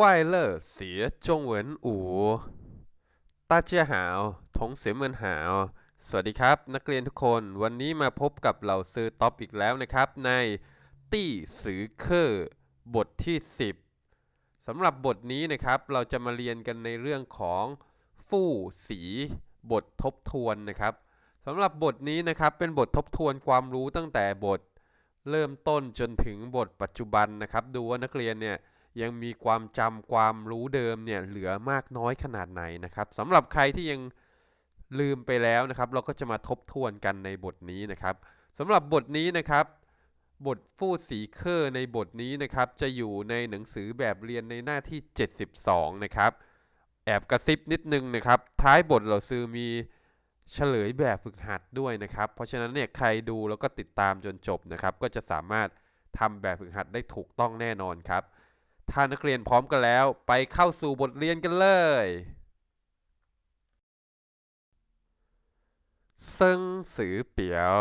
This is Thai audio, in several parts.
快乐学中文舞大家好同学们好สวัสดีครับ นักเรียนทุกคน วันนี้มาพบกับเหล่าซื้อท็อปอีกแล้วนะครับ ในตี้สือเคอร์บทที่ 10สำหรับบทนี้นะครับ เราจะมาเรียนกันในเรื่องของฟู่สีบททบทวนนะครับสำหรับบทนี้นะครับเป็นบททบทวนความรู้ตั้งแต่บทเริ่มต้นจนถึงบทปัจจุบันนะครับ ดูว่านักเรียนเนี่ย ยังมีความจำความรู้เดิมเนี่ยเหลือมากน้อยขนาดไหนนะครับสำหรับใครที่ยังลืมไปแล้วนะครับ เราก็จะมาทบทวนกันในบทนี้นะครับสำหรับบทนี้นะครับ บทฟูดสีเคอร์ในบทนี้นะครับ จะอยู่ในหนังสือแบบเรียนในหน้าที่ 72 นะครับ แอบกระซิบนิดนึงนะครับ ท้ายบทเราซื้อมีเฉลยแบบฝึกหัดด้วยนะครับ เพราะฉะนั้นเนี่ยใครดูแล้วก็ติดตามจนจบนะครับ ก็จะสามารถทำแบบฝึกหัดได้ถูกต้องแน่นอนครับ ถ้านักเรียนพร้อมกันแล้ว ไปเข้าสู่บทเรียนกันเลยซึ่งสือเปียว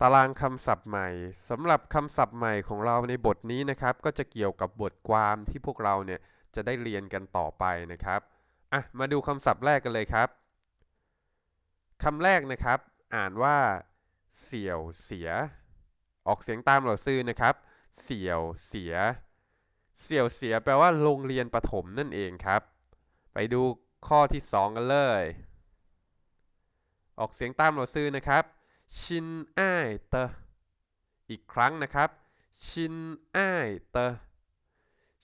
ตารางคำศัพท์ใหม่สำหรับคำศัพท์ใหม่ของเราในบทนี้นะครับ ก็จะเกี่ยวกับบทความที่พวกเราเนี่ยจะได้เรียนกันต่อไปนะครับอะมาดูคำศัพท์แรกกันเลยครับคำแรกนะครับ อ่านว่า เสี่ยวเสีย ออกเสียงตามเหล่าซื่อนะครับ เสี่ยวเสีย เสี่ยวเสียแปลว่าโรงเรียนประถมนั่นเองครับ ไปดูข้อที่ 2 กันเลย ออกเสียงตามเราซื้อนะครับ ชินอ้ายเตออีกครั้งนะครับ ชินอ้ายเตอ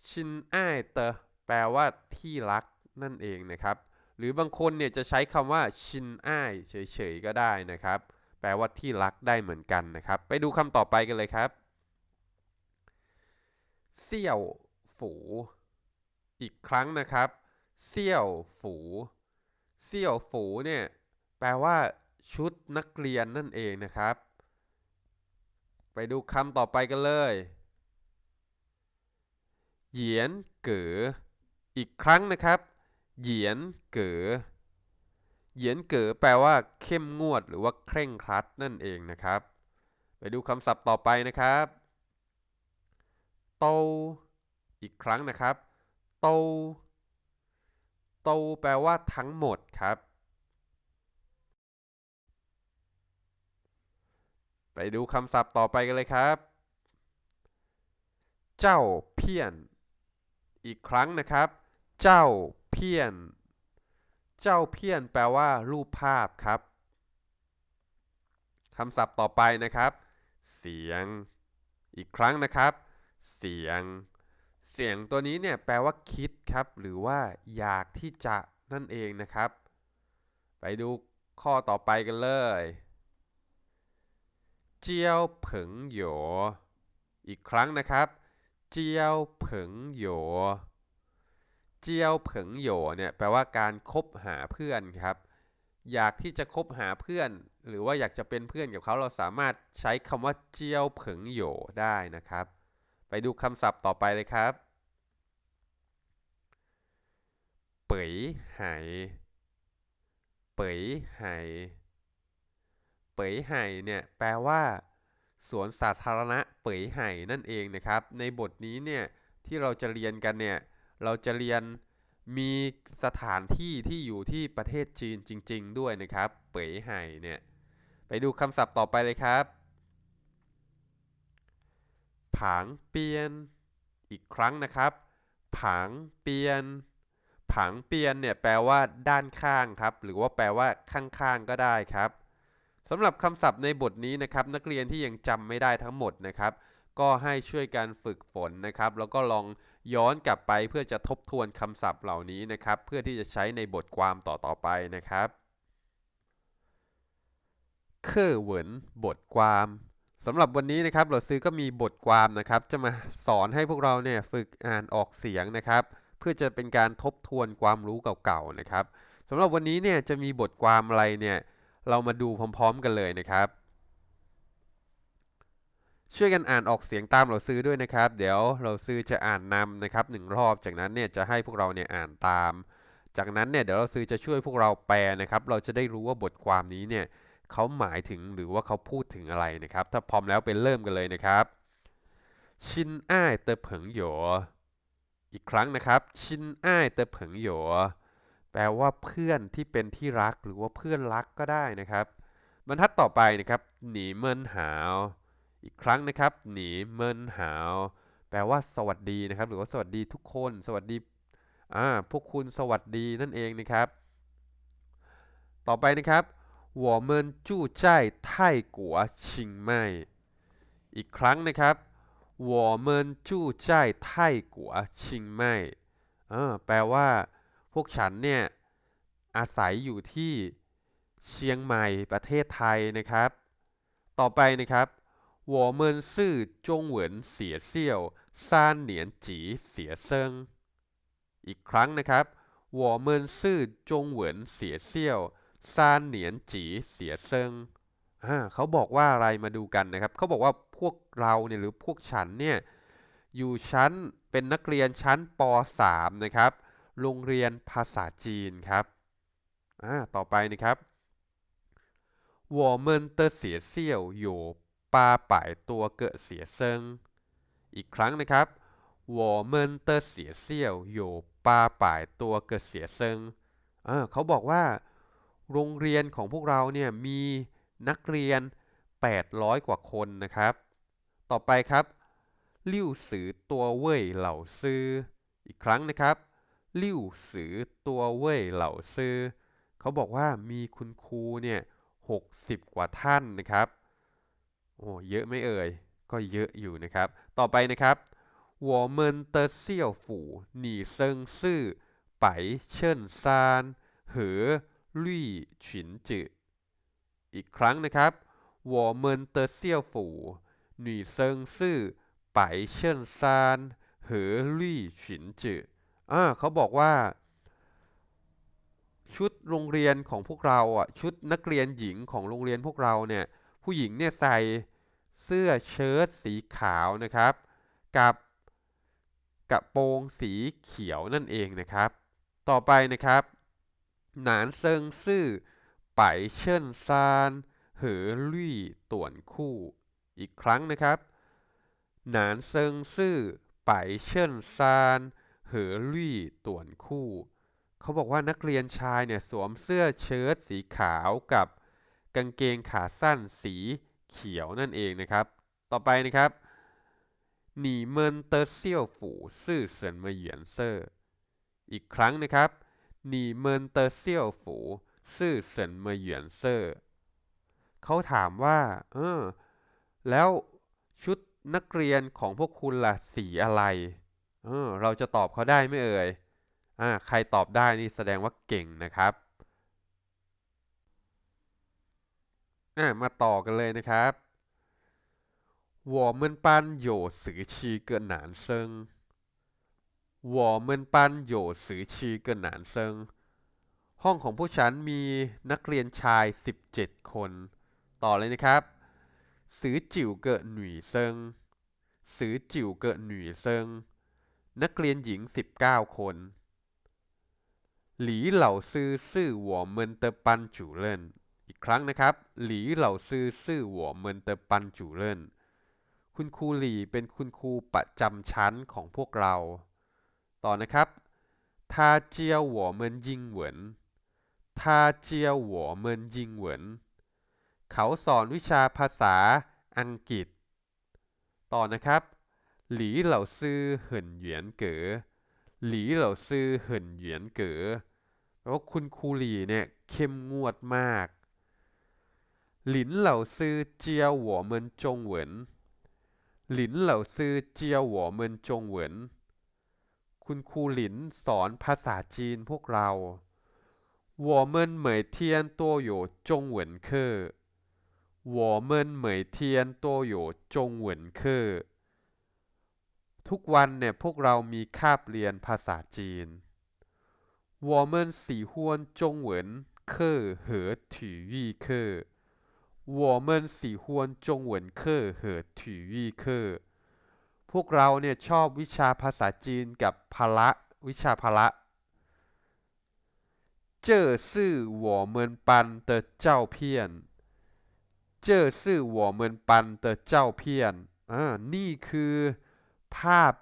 ชินอ้ายเตอแปลว่าที่รักนั่นเองนะครับ หรือบางคนเนี่ยจะใช้คำว่าชินอ้ายเฉยๆก็ได้นะครับ แปลว่าที่รักได้เหมือนกันนะครับ ไปดูคำต่อไปกันเลยครับ เสี่ยวฝู อีกครั้งนะครับเสี่ยวฝูเสี่ยวฝูเนี่ยแปลว่า ชุดนักเรียนนั่นเองนะครับ ไปดูคำต่อไปกันเลยเหยียนเก๋ออีกครั้งนะครับ เหยียนเก๋อเหยียนเก๋อแปลว่า เข้มงวดหรือว่าเคร่งครัดนั่นเองนะครับ ไปดูคำศัพท์ต่อไปนะครับ โต อีกครั้งนะครับ โต โตแปลว่าทั้งหมดครับ ไปดูคำศัพท์ต่อไปกันเลยครับ เจ้าเพี้ยน อีกครั้งนะครับ เจ้าเพี้ยน เจ้าเพี้ยนแปลว่า รูปภาพครับคำศัพท์ต่อไปนะครับ เสียง อีกครั้งนะครับ เสียง เสียงตัวนี้เนี่ยแปลว่าคิดครับ หรือว่าอยากที่จะนั่นเองนะครับ ไปดูข้อต่อไปกันเลย เจียวเผิงหยอีกครั้งนะครับ เจียวเผิงหยเจียวเผิงหยเนี่ยแปลว่าการคบหาเพื่อนครับ อยากที่จะคบหาเพื่อน หรือว่าอยากจะเป็นเพื่อนกับเขาเราสามารถใช้คำว่าเจียวเผิงหยได้นะครับ ไปดูคำศัพท์ต่อไปเลยครับ เป๋ยไหเป๋ยไหเป๋ยไหเนี่ยแปลว่าสวนสาธารณะเป๋ยไหนั่นเองนะครับ ในบทนี้เนี่ยที่เราจะเรียนกันเนี่ยเราจะเรียนมีสถานที่ที่อยู่ที่ประเทศจีนจริง ๆ ด้วยนะครับ เป๋ยไหเนี่ยไปดูคำศัพท์ต่อไปเลยครับ ผางเปียน อีกครั้งนะครับ ผางเปียน ผางเปียนเนี่ยแปลว่าด้านข้างครับ หรือว่าแปลว่าข้างๆก็ได้ครับสำหรับคำศัพท์ในบทนี้นะครับ นักเรียนที่ยังจำไม่ได้ทั้งหมดนะครับ ก็ให้ช่วยกันฝึกฝนนะครับ แล้วก็ลองย้อนกลับไปเพื่อจะทบทวนคำศัพท์เหล่านี้นะครับ เพื่อที่จะใช้ในบทความต่อๆไปนะครับเคอเหวินบทความ สำหรับวันนี้นะครับเราซื้อก็มีบทความนะครับ จะมาสอนให้พวกเราเนี่ยฝึกอ่านออกเสียงนะครับ เพื่อจะเป็นการทบทวนความรู้เก่าๆนะครับสำหรับวันนี้เนี่ยจะมีบทความอะไรเนี่ยเรามาดูพร้อมๆกันเลยนะครับ ช่วยกันอ่านออกเสียงตามเราซื้อด้วยนะครับ เดี๋ยวเราซื้อจะอ่านนำนะครับหนึ่งรอบจากนั้นเนี่ยจะให้พวกเราเนี่ยอ่านตาม จากนั้นเนี่ยเดี๋ยวเราซื้อจะช่วยพวกเราแปลนะครับ เราจะได้รู้ว่าบทความนี้เนี่ย เขาหมายถึงหรือว่าเขาพูดถึงอะไรนะครับ ถ้าพร้อมแล้วเป็นเริ่มกันเลยนะครับชินอ้ายเตอเผิงหยวอีกครั้งนะครับชินอ้ายเตอเผิงโหยแปลว่าเพื่อนที่เป็นที่รักหรือว่าเพื่อนรักก็ได้นะครับ บรรทัดต่อไปนะครับหนีเมินหาว อีกครั้งนะครับหนีเมินหาว แปลว่าสวัสดีนะครับ หรือว่าสวัสดีทุกคน สวัสดีอ่าพวกคุณสวัสดีนั่นเองนะครับ ต่อไปนะครับ 我们住在泰国清迈อีกครั้งนะครับ我们住在泰国清迈เออแปลว่า พวกฉันเนี่ย อาศัยอยู่ที่เชียงใหม่ประเทศไทยนะครับ ต่อไปนะครับ我们是中文写校三年级学生อีกครั้งนะครับ我们是中文写校三年级学生 อ่าเขาบอกว่าอะไรมาดูกันนะครับ เขาบอกว่าพวกเราเนี่ยหรือพวกฉันเนี่ย อยู่ชั้นเป็นนักเรียนชั้นป .3 นะครับ โรงเรียนภาษาจีนครับอ่าต่อไปนะครับ我们的学校有八百多个学生อีกครั้งนะครับ我们的学校有八百多个学生อ่าเขาบอกว่า โรงเรียนของพวกเราเนี่ยมีนักเรียน 800 กว่าคนนะครับ ต่อไปครับลิ่วสือตัวเว่ยเหล่าซื้อ อีกครั้งนะครับลิ่วสือตัวเว่ยเหล่าซื้อ เขาบอกว่ามีคุณครูเนี่ย 60 กว่าท่านนะครับ โอ้ เยอะไม่เอ่ย ก็เยอะอยู่นะครับ ต่อไปนะครับ我们的校服拟生是白衬衫和 绿裙子อีกครั้งนะครับ我们的校服女生是白衬衫和绿裙子อ่าเขาบอกว่า ชุดโรงเรียนของพวกเราอ่ะ ชุดนักเรียนหญิงของโรงเรียนพวกเราเนี่ย ผู้หญิงเนี่ยใส่เสื้อเชิ้ตสีขาวนะครับ กับกระโปรงสีเขียวนั่นเองนะครับ ต่อไปนะครับ หนานเซิงซื่อไปเชิญซานเหอลี่ต่วนคู่ อีกครั้งนะครับ หนานเซิงซื่อไปเชิญซานเหอลี่ต่วนคู่ เขาบอกว่านักเรียนชายเนี่ยสวมเสื้อเชิ้ตสีขาวกับกางเกงขาสั้นสีเขียวนั่นเองนะครับ ต่อไปนะครับหนีเมินเตอร์เซียวฝูซื่อเซินมาเหยียนเซอร์ อีกครั้งนะครับ 你们的校服是什么颜色เขาถามว่า เออ แล้วชุดนักเรียนของพวกคุณล่ะสีอะไร เออ เราจะตอบเขาได้ไหมเอ่ย อ่า ใครตอบได้นี่แสดงว่าเก่งนะครับ อ่า มาต่อกันเลยนะครับ我们班有十七个男生 我们班有十七个男生ห้องของผู้ฉันมีนักเรียนชาย 17 คน ต่อเลยนะครับ十九个女生十九个女生นักเรียนหญิง 19 คนหลีเหล่าซื่อซื่อ我们的班主任อีกครั้งนะครับหลีเหล่าซื่อซื่อ我们的班主任คุณครูหลีเป็นคุณครูประจำชั้นของพวกเรา ต่อนะครับ他教我们英文他教我们英文เขาสอนวิชาภาษาอังกฤษ ต่อนะครับหลีเหล่าซื่อเหินเหวียนเก๋อหลีเหล่าซื่อเหินเหวียนเก๋อแปลว่าคุณครูหลีเนี่ยเข้มงวดมากหลินเหล่าซื่อเจียว我们中文หลินเหล่าซื่อเจียว我们中文 คุณครูหลินสอนภาษาจีนพวกเรา我们每天都有中文课我们每天都有中文课ทุกวันเนี่ยพวกเรามีคาบเรียนภาษาจีน我们喜欢中文课和体育课我们喜欢中文课和体育课 พวกเราเนี่ยชอบวิชาภาษาจีนกับพละวิชาพละ这是我们班的照片这是我们班的照片อ่านี่คือภาพ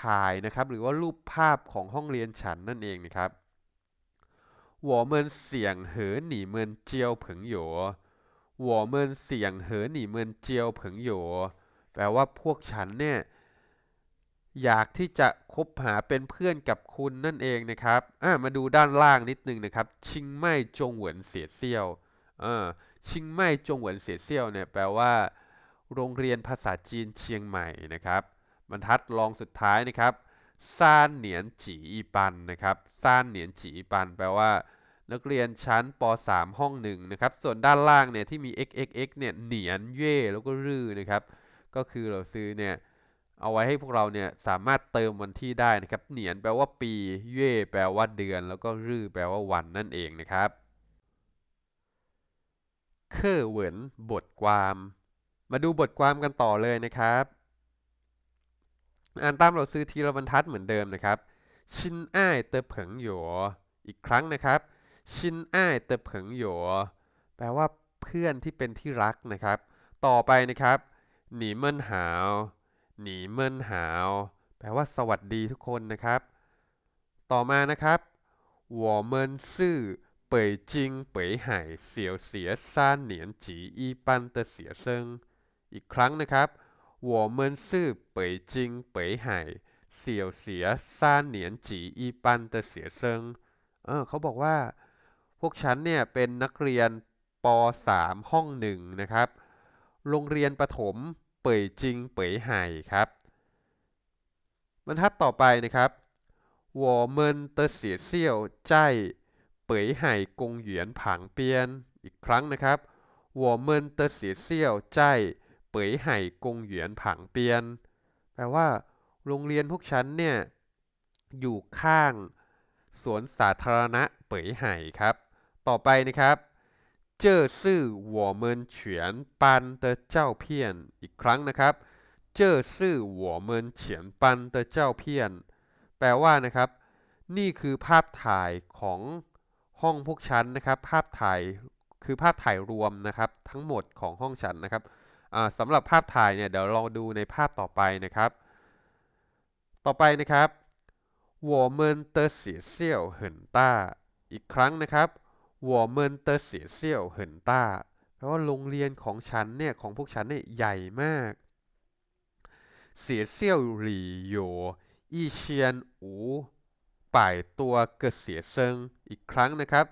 ถ่ายนะครับ หรือว่ารูปภาพของห้องเรียนฉันนั่นเองนะครับ我们想和你们交朋友我们想和你们交朋友แปลว่าพวกฉันเนี่ย อยากที่จะคบหาเป็นเพื่อนกับคุณนั่นเองนะครับอ่ามาดูด้านล่างนิดนึงนะครับ ชิงไม่จงเหวินเสียเซี่ยวอ่าชิงไม่จงเหวินเสียเซี่ยวเนี่ยแปลว่า โรงเรียนภาษาจีนเชียงใหม่นะครับ บรรทัดรองสุดท้ายนะครับซานเหนียนจีอีปันนะครับซานเหนียนจีอีปัน แปลว่า นักเรียนชั้นป .3 ห้องหนึ่งนะครับ ส่วนด้านล่างเนี่ยที่มี xxx เนี่ยเหนียนเย่แล้วก็รื่อนะครับ ก็คือเราซื้อเนี่ย เอาไว้ให้พวกเราเนี่ยสามารถเติมวันที่ได้นะครับ เหนียนแปลว่าปี เย่แปลว่าเดือน แล้วก็รื่อแปลว่าวันนั่นเองนะครับเคอเหวินบทความ มาดูบทความกันต่อเลยนะครับ อ่านตามเราซื้อทีละบรรทัดเหมือนเดิมนะครับ ชินอ้ายเตอเผิงหยวอีกครั้งนะครับ ชินอ้ายเตอเผิงหยวแปลว่าเพื่อนที่เป็นที่รักนะครับ ต่อไปนะครับหนีเมินหาว หนีเมินหาว แปลว่าสวัสดีทุกคนนะครับ ต่อมานะครับ我们是北京北海小学三年级一班的学生อีกครั้งนะครับ我们是北京北海小学三年级一班的学生เออเขาบอกว่า พวกฉันเนี่ยเป็นนักเรียนป .3 ห้องหนึ่งนะครับ โรงเรียนประถมเ ป่ยจิงเป่ยไห่ครับ บรรทัดต่อไปนะครับ我们的学校在เป่ยไห่กงเหวียนผางเปียน อีกครั้งนะครับ我们的学校在เป่ยไห่กงเหวียนผางเปียน แปลว่า โรงเรียนพวกฉันเนี่ย อยู่ข้างสวนสาธารณะเป่ยไห่ครับ ต่อไปนะครับ 这是我们全班的照片อีกครั้งนะครับ这是我们全班的照片แปลว่านะครับ นี่คือภาพถ่ายของห้องพวกฉันนะครับ ภาพถ่ายคือภาพถ่ายรวมนะครับ ทั้งหมดของห้องฉันนะครับสำหรับภาพถ่ายเนี่ยเดี๋ยวลองดูในภาพต่อไปนะครับ ต่อไปนะครับ我们的学校很大อีกครั้งนะครับ 我们的学校很大แปลว่าโรงเรียนของฉันเนี่ยของพวกฉันเนี่ยใหญ่มาก学校里有一千五百多个学生อีกครั้งนะครับ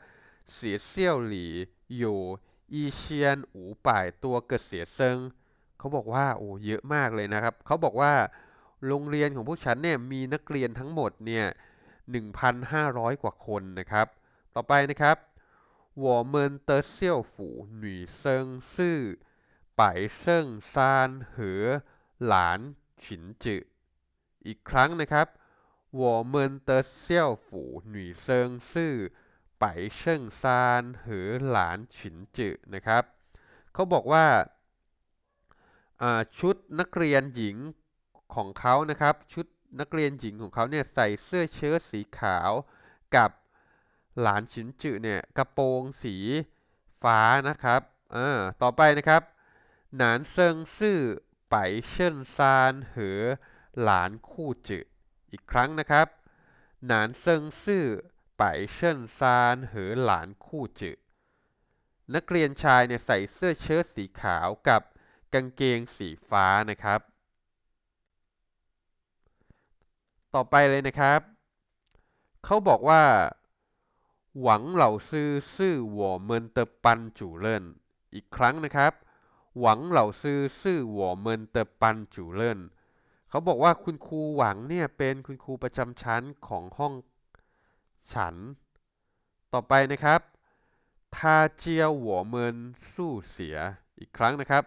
学校里有一千五百多个学生เขาบอกว่าโอ้เยอะมากเลยนะครับ เขาบอกว่า โรงเรียนของพวกฉันเนี่ยมีนักเรียนทั้งหมดเนี่ย1,500 กว่าคนนะครับ ต่อไปนะครับ 我们的校服女生是白圣山和หลานฉินจือีกครั้งนะครับ我们的校服女生是白圣山和หลานฉินจืนะครับ เขาบอกว่าชุดนักเรียนหญิงของเขานะครับ ชุดนักเรียนหญิงของเขาเนี่ยใส่เสื้อเชิ้ตสีขาวกับ หลานฉินจืเนี่ยกระโปรงสีฟ้านะครับอ่าต่อไปนะครับ หนานเซิงซื่อไปเชินซานเหอหลานคู่จืออีกครั้งนะครับ หนานเซิงซื่อไปเชินซานเหอหลานคู่จืนักเรียนชายเนี่ยใส่เสื้อเชิ้ตสีขาวกับกางเกงสีฟ้านะครับ ต่อไปเลยนะครับ เขาบอกว่า หวังเหล่าซื่อซื่อหัวเมินเตอปันจูเลินอีกครั้งนะครับ หวังเหล่าซื่อซื่อหัวเมินเตอปันจูเลินเขาบอกว่าคุณครูหวังเนี่ยเป็นคุณครูประจำชั้นของห้องฉัน ต่อไปนะครับทาเจียวหัวเมินสู้เสีย อีกครั้งนะครับ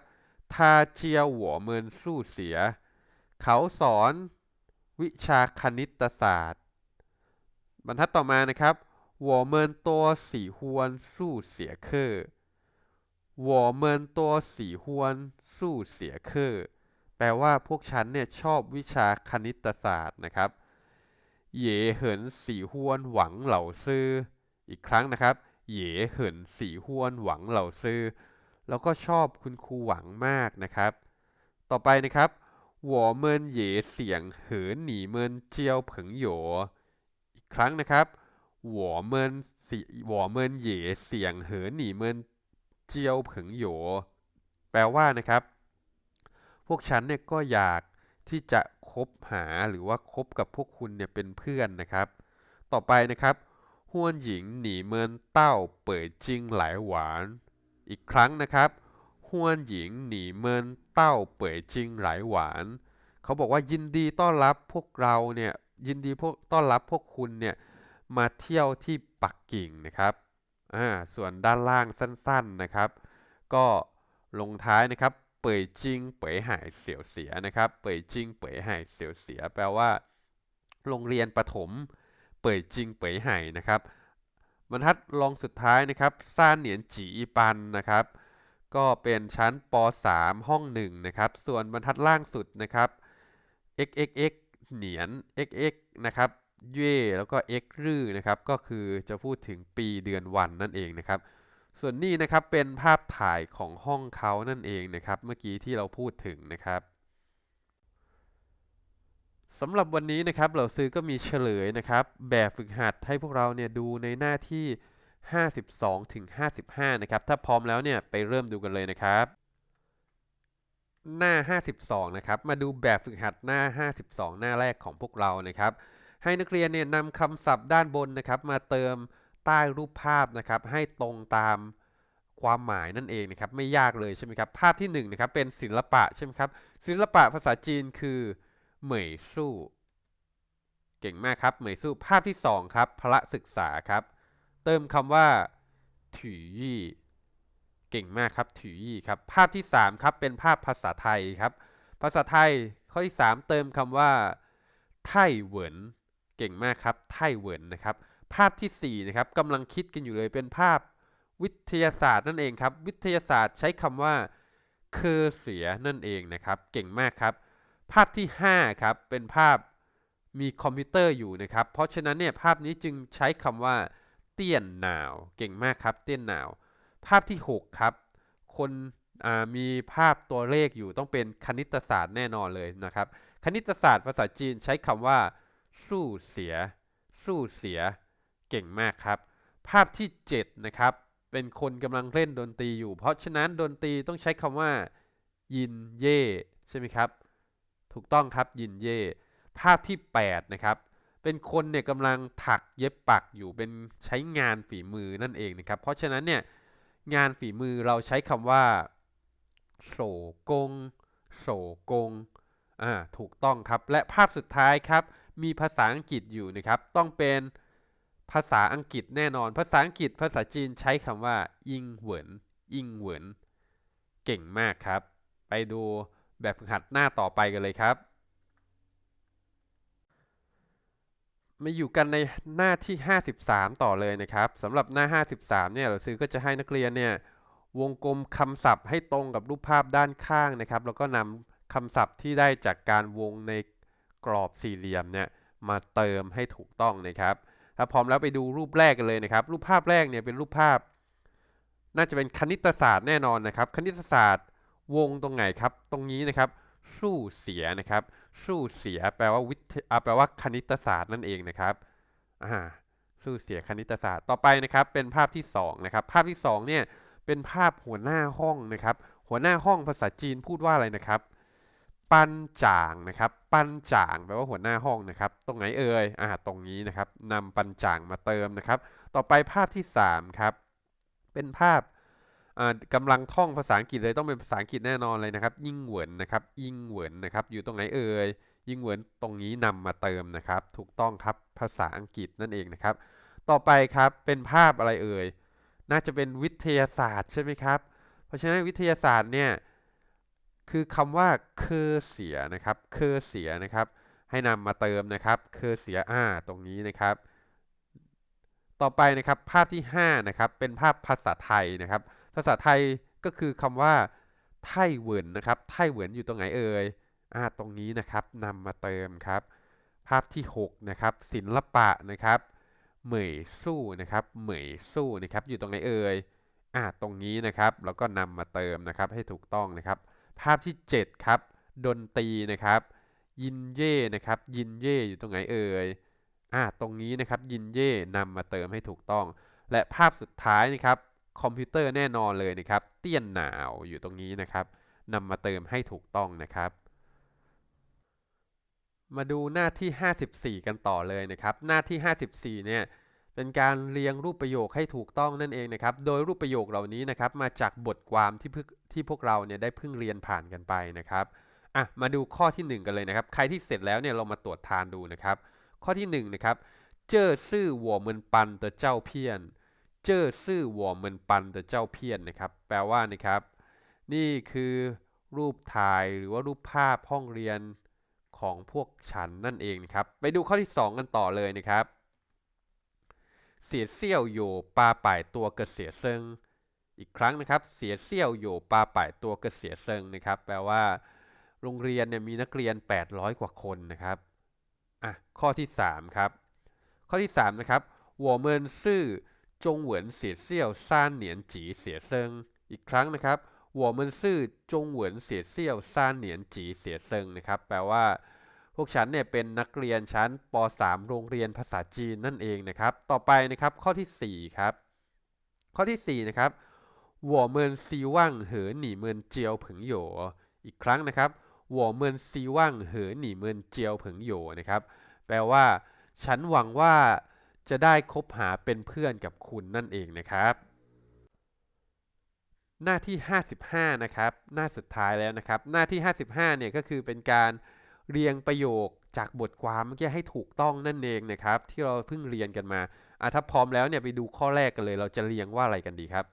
ทาเจียวหัวเมินสู้เสีย เขาสอนวิชาคณิตศาสตร์ บรรทัดต่อมานะครับ หัวเมินตัวสีฮวนสู้เสียเคอหัวเมินตัวสีฮวนสู้เสียเคอแปลว่าพวกฉันเนี่ยชอบวิชาคณิตศาสตร์นะครับ เย่เหินสีฮวนหวังเหล่าซื้อ อีกครั้งนะครับ เย่เหินสีฮวนหวังเหล่าซื้อแล้วก็ชอบคุณครูหวังมากนะครับ ต่อไปนะครับ 我们也想和你们交朋友อีกครั้งนะครับ 我们สิ我们也想和你们交朋友แปลว่านะครับ พวกฉันเนี่ยก็อยากที่จะคบหาหรือว่าคบกับพวกคุณเนี่ยเป็นเพื่อนนะครับ ต่อไปนะครับฮวนหญิงหนีเมินเต้าเปิดจริงหลายหวาน อีกครั้งนะครับฮวนหญิงหนีเมินเต้าเปิดจริงหลายหวาน เขาบอกว่ายินดีต้อนรับพวกเราเนี่ยยินดีพวกต้อนรับพวกคุณเนี่ย มาเที่ยวที่ปักกิ่งนะครับอ่าส่วนด้านล่างสั้นๆนะครับ ก็ลงท้ายนะครับ เป่ยจิงเป่ยหายเสียวเสียนะครับ เป่ยจิงเป่ยหายเสียวเสีย แปลว่า โรงเรียนประถม เป่ยจิงเป่ยหายนะครับบรรทัดรองสุดท้ายนะครับซ่านเหนียนจีอีปันนะครับ ก็เป็นชั้นป .3 ห้อง1นะครับ ส่วนบรรทัดล่างสุดนะครับ xxx เหนียน xx นะครับ เย่แล้วก็ x รื่อนะครับก็คือจะพูดถึงปีเดือนวันนั่นเองนะครับ ส่วนนี้นะครับเป็นภาพถ่ายของห้องเขานั่นเองนะครับ เมื่อกี้ที่เราพูดถึงนะครับสำหรับวันนี้นะครับเราซื้อก็มีเฉลยนะครับ แบบฝึกหัดให้พวกเราเนี่ยดูในหน้าที่ 52ถึง55 นะครับ ถ้าพร้อมแล้วเนี่ยไปเริ่มดูกันเลยนะครับ หน้า 52 นะครับ มาดูแบบฝึกหัดหน้า 52 หน้าแรกของพวกเรานะครับ ให้นักเรียนเนี่ยนำคำศัพท์ด้านบนนะครับ มาเติมใต้รูปภาพนะครับ ให้ตรงตามความหมายนั่นเองนะครับ ไม่ยากเลยใช่ไหมครับ ภาพที่1นนะครับเป็นศิลปะใช่ไหมครับ ศิลปะภาษาจีนคือเหมยสู้ เก่งมากครับเหมยสู้ภาพที่2ครับพละศึกษาครับ เติมคำว่าถือยี่เก่งมากครับถือยี่ครับภาพที่3ครับเป็นภาพภาษาไทยครับ ภาษาไทยข้อที่ 3 เติมคำว่าไทเหวิน เก่งมากครับไทเหวินนะครับ ภาพที่4นะครับกำลังคิดกันอยู่เลยเป็นภาพวิทยาศาสตร์นั่นเองครับ วิทยาศาสตร์ใช้คำว่าเคอเสียนั่นเองนะครับ เก่งมากครับ ภาพที่5ครับเป็นภาพมีคอมพิวเตอร์อยู่นะครับ เพราะฉะนั้นเนี่ยภาพนี้จึงใช้คำว่า เตี้ยนหนาว เก่งมากครับ เตี้ยนหนาว ภาพที่ 6 ครับ คนมีภาพตัวเลขอยู่ต้องเป็นคณิตศาสตร์แน่นอนเลยนะครับ คณิตศาสตร์ภาษาจีนใช้คำว่า สู้เสีย สู้เสีย เก่งมากครับ ภาพที่ 7 นะครับ เป็นคนกำลังเล่นดนตรีอยู่ เพราะฉะนั้นดนตรีต้องใช้คำว่า ยินเย่ใช่ไหมครับ ถูกต้องครับยินเย่ภาพที่ 8 นะครับ เป็นคนเนี่ยกำลังถักเย็บปักอยู่เป็นใช้งานฝีมือนั่นเองนะครับ เพราะฉะนั้นเนี่ยงานฝีมือเราใช้คำว่าโสกงโสกงอ่าถูกต้องครับ และภาพสุดท้ายครับ มีภาษาอังกฤษอยู่นะครับ ต้องเป็นภาษาอังกฤษแน่นอน ภาษาอังกฤษภาษาจีนใช้คำว่าอิงเหวินอิงเหวินเก่งมากครับ ไปดูแบบฝึกหัดหน้าต่อไปกันเลยครับ มาอยู่กันในหน้าที่ 53 ต่อเลยนะครับสำหรับหน้า 53 เนี่ยเราซื้อก็จะให้นักเรียนเนี่ยวงกลมคำศัพท์ให้ตรงกับรูปภาพด้านข้างนะครับ แล้วก็นำคำศัพท์ที่ได้จากการวงใน กรอบสี่เหลี่ยมเนี่ยมาเติมให้ถูกต้องนะครับ ถ้าพร้อมแล้วไปดูรูปแรกกันเลยนะครับ รูปภาพแรกเนี่ยเป็นรูปภาพ น่าจะเป็นคณิตศาสตร์แน่นอนนะครับ คณิตศาสตร์วงตรงไหนครับ ตรงนี้นะครับ สู้เสียนะครับ สู้เสียแปลว่าวิทยแปลว่าคณิตศาสตร์นั่นเองนะครับอ่าสู้เสียคณิตศาสตร์ต่อไปนะครับ เป็นภาพที่2นะครับ ภาพที่2เนี่ยเป็นภาพหัวหน้าห้องนะครับ หัวหน้าห้องภาษาจีนพูดว่าอะไรนะครับ ปันจ่างนะครับ ปันจ่างแปลว่าหัวหน้าห้องนะครับ ตรงไหนเอ่ยอ่าตรงนี้นะครับนำปันจ่างมาเติมนะครับ ต่อไปภาพที่ 3 ครับ เป็นภาพกำลังท่องภาษาอังกฤษเลยต้องเป็นภาษาอังกฤษแน่นอนเลยนะครับ ยิ่งเหวินนะครับ ยิ่งเหวินนะครับ อยู่ตรงไหนเอ่ยยิ่งเหวินตรงนี้นำมาเติมนะครับ ถูกต้องครับภาษาอังกฤษนั่นเองนะครับ ต่อไปครับเป็นภาพอะไรเอ่ยน่าจะเป็นวิทยาศาสตร์ใช่ไหมครับ เพราะฉะนั้นวิทยาศาสตร์เนี่ย คือคำว่าเคอเสียนะครับเคอเสียนะครับ ให้นำมาเติมนะครับเคอเสียอ่าตรงนี้นะครับ ต่อไปนะครับภาพที่5นะครับเป็นภาพภาษาไทยนะครับ ภาษาไทยก็คือคำว่าไท่เหวินนะครับไท่เหวินอยู่ตรงไหนเอ่ยอ่าตรงนี้นะครับนำมาเติมครับ ภาพที่6นะครับศิลปะนะครับเหมยสู้นะครับเหมยสู้นะครับอยู่ตรงไหนเอ่ยอ่าตรงนี้นะครับ แล้วก็นำมาเติมนะครับให้ถูกต้องนะครับ ภาพที่ 7 ครับ ดนตรีนะครับ ยินเย่นะครับ ยินเย่อยู่ตรงไหนเอ่ยอ่าตรงนี้นะครับ ยินเย่นำมาเติมให้ถูกต้อง และภาพสุดท้ายนะครับ คอมพิวเตอร์แน่นอนเลยนะครับ เตี้ยนหนาวอยู่ตรงนี้นะครับนำมาเติมให้ถูกต้องนะครับมาดูหน้าที่ 54 กันต่อเลยนะครับ หน้าที่ 54 เนี่ย เป็นการเรียงรูปประโยคให้ถูกต้องนั่นเองนะครับ โดยรูปประโยคเหล่านี้นะครับมาจากบทความที่พึที่พวกเราเนี่ยได้เพิ่งเรียนผ่านกันไปนะครับอะมาดูข้อที่ 1 กันเลยนะครับ ใครที่เสร็จแล้วเนี่ยเรามาตรวจทานดูนะครับ ข้อที่1นะครับ เจ้อซื่อหัวเหมือนปันเตอเจ้าเพี้ยน เจ้อซื่อหัวเหมือนปันเตอเจ้าเพี้ยนนะครับ แปลว่านะครับ นี่คือรูปถ่ายหรือว่ารูปภาพห้องเรียนของพวกฉันนั่นเองนะครับ ไปดูข้อที่ 2 กันต่อเลยนะครับ เสียเซี่ยวโยปลาป่ายตัวเกษียเซิง อีกครั้งนะครับ เสียเซี่ยวโยปลาป่ายตัวเกษียเซิงนะครับ แปลว่า โรงเรียนเนี่ยมีนักเรียน 800 กว่าคนนะครับ อ่ะ ข้อที่ 3 ครับ ข้อที่ 3 นะครับ我们是中文写校三年级学生อีกครั้งนะครับ我们是中文写校三年级学生นะครับ แปลว่า พวกฉันเนี่ยเป็นนักเรียนชั้นป .3 โรงเรียนภาษาจีนนั่นเองนะครับ ต่อไปนะครับข้อที่ 4 ครับ ข้อที่ 4 นะครับหัวเมินซีว่างเหอหนีเมินเจียวผึงโยอีกครั้งนะครับหัวเมินซีว่างเหอหนีเมินเจียวผึงโยนะครับ แปลว่า ฉันหวังว่าจะได้คบหาเป็นเพื่อนกับคุณนั่นเองนะครับ หน้าที่ 55 นะครับ หน้าสุดท้ายแล้วนะครับ หน้าที่ 55 เนี่ยก็คือเป็นการ เรียงประโยคจากบทความเมื่อกี้ให้ถูกต้องนั่นเองนะครับ ที่เราเพิ่งเรียนกันมาอ่ะถ้าพร้อมแล้วเนี่ยไปดูข้อแรกกันเลย เราจะเรียงว่าอะไรกันดีครับ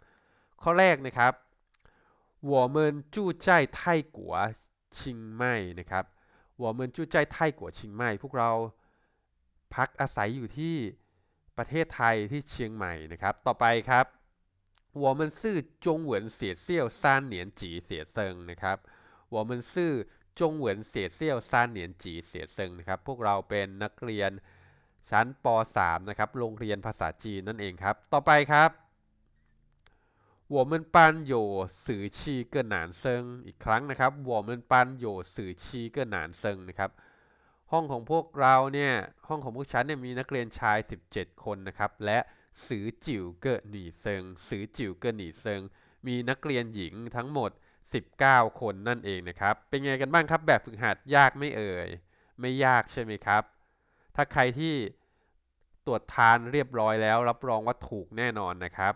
ข้อแรกนะครับ我们住在泰国ชิงใหม่นะครับ我们住在泰国ชิงใหม่พวกเราพักอาศัยอยู่ที่ประเทศไทยที่เชียงใหม่นะครับ ต่อไปครับ我们是中文写校三年级学生นะครับ หัวมันซื่อจงเหวินเสียเซี่ยวซานเหนียนจีเสียเซิงนะครับ พวกเราเป็นนักเรียนชั้นป .3 นะครับ โรงเรียนภาษาจีนนั่นเองครับ ต่อไปครับหัวมันปันโยสื่อชีเกินหนานเซิงอีกครั้งนะครับหัวมันปันโยสื่อชีเกินหนานเซิงนะครับ ห้องของพวกเราเนี่ย ห้องของพวกฉันเนี่ยมีนักเรียนชาย 17 คนนะครับ และสื่อจิ๋วเกิดหนีเซิงสื่อจิ๋วเกิดหนีเซิง มีนักเรียนหญิงทั้งหมด 19 คนนั่นเองนะครับ เป็นไงกันบ้างครับ แบบฝึกหัดยากไม่เอ่ย ไม่ยากใช่ไหมครับ ถ้าใครที่ตรวจทานเรียบร้อยแล้ว รับรองว่าถูกแน่นอนนะครับ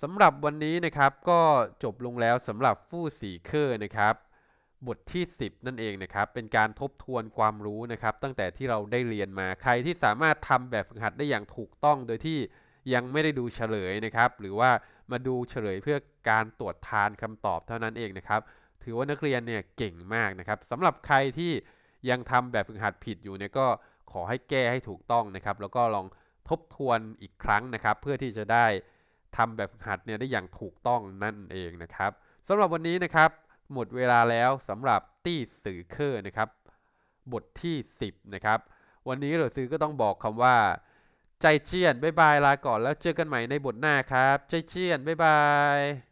สำหรับวันนี้นะครับก็จบลงแล้วสำหรับฟู่สีเคอร์นะครับ บทที่ 10 นั่นเองนะครับ เป็นการทบทวนความรู้นะครับ ตั้งแต่ที่เราได้เรียนมาใครที่สามารถทำแบบฝึกหัดได้อย่างถูกต้องโดยที่ยังไม่ได้ดูเฉลยนะครับ หรือว่า มาดูเฉลยเพื่อการตรวจทานคำตอบเท่านั้นเองนะครับ ถือว่านักเรียนเนี่ยเก่งมากนะครับสำหรับใครที่ยังทำแบบฝึกหัดผิดอยู่เนี่ยก็ขอให้แก้ให้ถูกต้องนะครับ แล้วก็ลองทบทวนอีกครั้งนะครับ เพื่อที่จะได้ทำแบบฝึกหัดเนี่ยได้อย่างถูกต้องนั่นเองนะครับสำหรับวันนี้นะครับหมดเวลาแล้วสำหรับตี้สื่อเคอร์นะครับ บทที่ 10 นะครับ วันนี้เราซื้อก็ต้องบอกคำว่า ใจเจียนบ๊ายบายลาก่อนแล้วเจอกันใหม่ในบทหน้าครับ ใจเจียนบ๊ายบาย